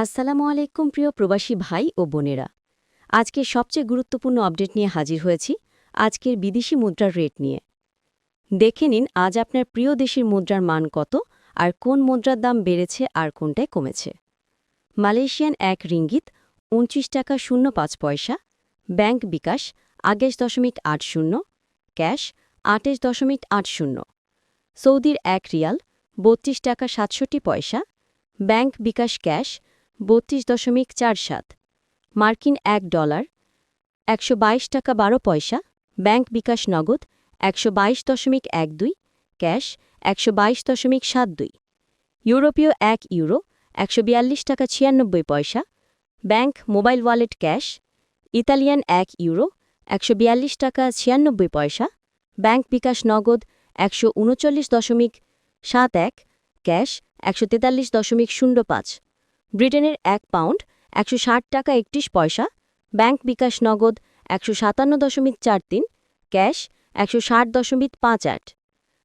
আসসালামু আলাইকুম প্রিয় প্রবাসী ভাই ও বোনেরা। আজকের সবচেয়ে গুরুত্বপূর্ণ আপডেট নিয়ে হাজির হয়েছি আজকের বিদেশি মুদ্রার রেট নিয়ে। দেখে নিন, আজ আপনার প্রিয় দেশের মুদ্রার মান কত আর কোন মুদ্রার দাম বেড়েছে আর কোনটায় কমেছে। মালয়েশিয়ান এক রিঙ্গিত, উনত্রিশ টাকা শূন্য পাঁচ পয়সা, ব্যাংক বিকাশ আঠাশ দশমিক আট শূন্য, ক্যাশ আঠাশ দশমিক আট শূন্য। সৌদির এক রিয়াল, বত্রিশ টাকা সাতষট্টি পয়সা, ব্যাংক বিকাশ ক্যাশ বত্রিশ দশমিক চার সাত। মার্কিন এক ডলার, একশো বাইশ টাকা বারো পয়সা। ব্যাংক বিকাশ নগদ, একশো বাইশ দশমিক এক দুই। ক্যাশ, একশো বাইশ দশমিক সাত দুই। ইউরোপীয় এক ইউরো, একশো বিয়াল্লিশ টাকা ছিয়ানব্বই পয়সা। Bank mobile wallet cash, Italian এক ইউরো, একশো বিয়াল্লিশ টাকা ছিয়ানব্বই পয়সা। ব্যাংক বিকাশ নগদ, একশো উনচল্লিশ দশমিক সাত এক। ক্যাশ, একশো তেতাল্লিশ দশমিক শূন্য পাঁচ। ব্রিটেনের এক পাউন্ড, একশো ষাট টাকা একত্রিশ পয়সা, ব্যাংক বিকাশ নগদ, একশো সাতান্ন দশমিক চার তিন, ক্যাশ, একশো ষাট দশমিক পাঁচ আট,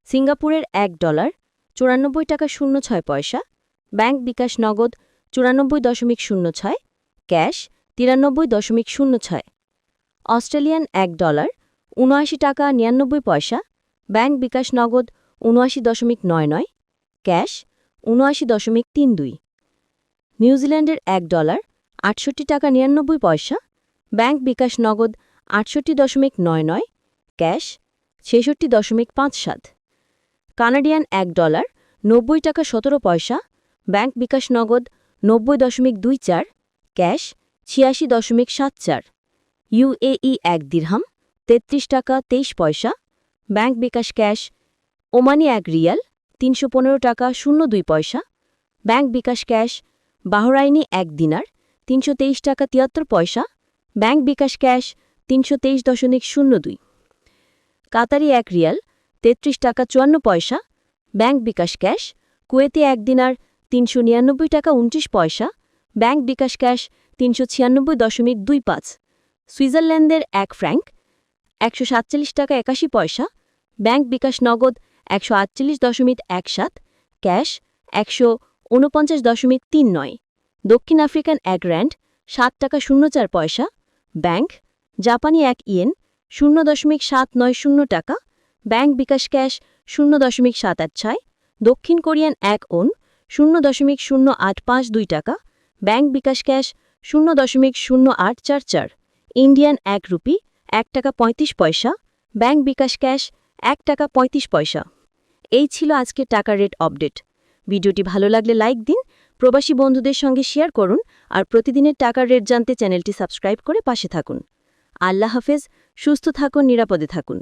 সিঙ্গাপুরের এক ডলার, চুরানব্বই টাকা শূন্য ছয় পয়সা, ব্যাংক বিকাশ নগদ, চুরানব্বই দশমিক শূন্য ছয়, ক্যাশ, তিরানব্বই দশমিক শূন্য ছয়, অস্ট্রেলিয়ান এক ডলার, উনআশি টাকা নিরানব্বই পয়সা, ব্যাংক বিকাশ নগদ, উনআশি দশমিক নয় নয়, ক্যাশ, উনআশি দশমিক তিন দুই। নিউজিল্যান্ডের এক ডলার, আটষট্টি টাকা নিরানব্বই পয়সা, ব্যাংক বিকাশ নগদ আটষট্টি দশমিক নয় নয়, ক্যাশ ছেষট্টি দশমিক পাঁচ সাত। কানাডিয়ান এক ডলার, নব্বই টাকা সতেরো পয়সা, ব্যাংক বিকাশ নগদ নব্বই দশমিক দুই চার, ক্যাশ ছিয়াশি দশমিক সাত চার। ইউএই এক দিরহাম, তেত্রিশ টাকা তেইশ পয়সা, ব্যাংক বিকাশ ক্যাশ ওমানি এক রিয়াল, তিনশো পনেরো টাকা শূন্য দুই পয়সা, ব্যাংক বিকাশ ক্যাশ বাহরাইনি এক দিনার তিনশো তেইশ টাকা তিয়াত্তর পয়সা, ব্যাংক বিকাশ ক্যাশ তিনশো তেইশ দশমিক শূন্য দুই। কাতারি এক রিয়াল তেত্রিশ টাকা চুয়ান্ন পয়সা, ব্যাংক বিকাশ ক্যাশ কুয়েতে এক দিনার তিনশো নিরানব্বই টাকা উনত্রিশ পয়সা, ব্যাংক বিকাশ ক্যাশ তিনশো ছিয়ানব্বই দশমিক দুই পাঁচ। সুইজারল্যান্ডের এক ফ্র্যাঙ্ক একশো সাতচল্লিশ টাকা একাশি পয়সা, ব্যাংক বিকাশ নগদ একশো আটচল্লিশ দশমিক এক সাত, ক্যাশ একশো ঊনপঞ্চাশ দশমিক তিন নয়। দক্ষিণ আফ্রিকান এক র্যান্ড, সাত টাকা শূন্য চার পয়সা। ব্যাংক, জাপানি এক ইয়েন, শূন্য দশমিক সাত নয় শূন্য টাকা। ব্যাংক বিকাশ ক্যাশ, শূন্য দশমিক সাত আট ছয়। দক্ষিণ কোরিয়ান এক ওন, শূন্য দশমিক শূন্য আট পাঁচ দুই টাকা। ব্যাংক বিকাশ ক্যাশ, শূন্য দশমিক শূন্য আট চার চার। ইন্ডিয়ান এক রুপি, এক টাকা পঁয়ত্রিশ পয়সা। ব্যাংক বিকাশ ক্যাশ, এক টাকা পঁয়ত্রিশ পয়সা। এই ছিল আজকের টাকার রেট আপডেট। ভিডিওটি ভালো লাগলে লাইক দিন, প্রবাসী বন্ধুদের সঙ্গে শেয়ার করুন আর প্রতিদিনের টাকার রেট জানতে চ্যানেলটি সাবস্ক্রাইব করে পাশে থাকুন। আল্লাহ হাফেজ, সুস্থ থাকুন, নিরাপদে থাকুন।